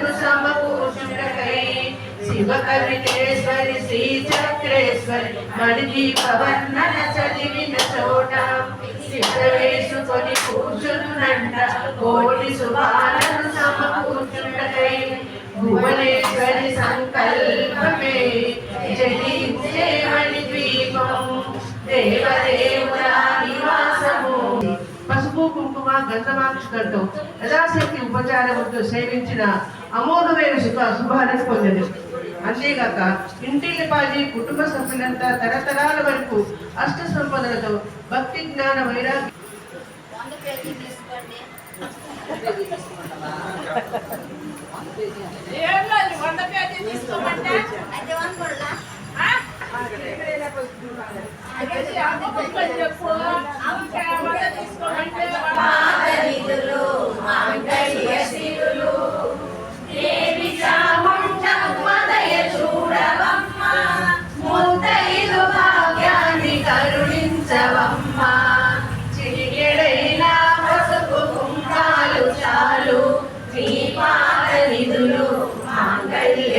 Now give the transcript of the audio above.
శివకవితేశ్వరి సమకూర్చుటకై శివ శ్రీ చక్రేశ్వరి మడికి పవర్ణన చదివిన చోట సిద్ధవేసుకొని వేసుకొని కూర్చునునంట కోటి శుభాలను సమకూర్చుండకై భువనేశ్వరి సంకల్పమే జయించేవని ద్వీపం దేవదేవుల నివాసము పసుపు కుంకుమ గంధమాక్షికలతో యథాశక్తి ఉపచారముతో సేవించిన అమోఘమైన శుభ శుభాలను పొందదు. అంతేగాక ఇంటిల్లిపాది కుటుంబ సభ్యులంతా తరతరాల వరకు అష్ట సంపదలతో భక్తి జ్ఞాన వైరాగ్యం వంద నిధులు మాంగళ్య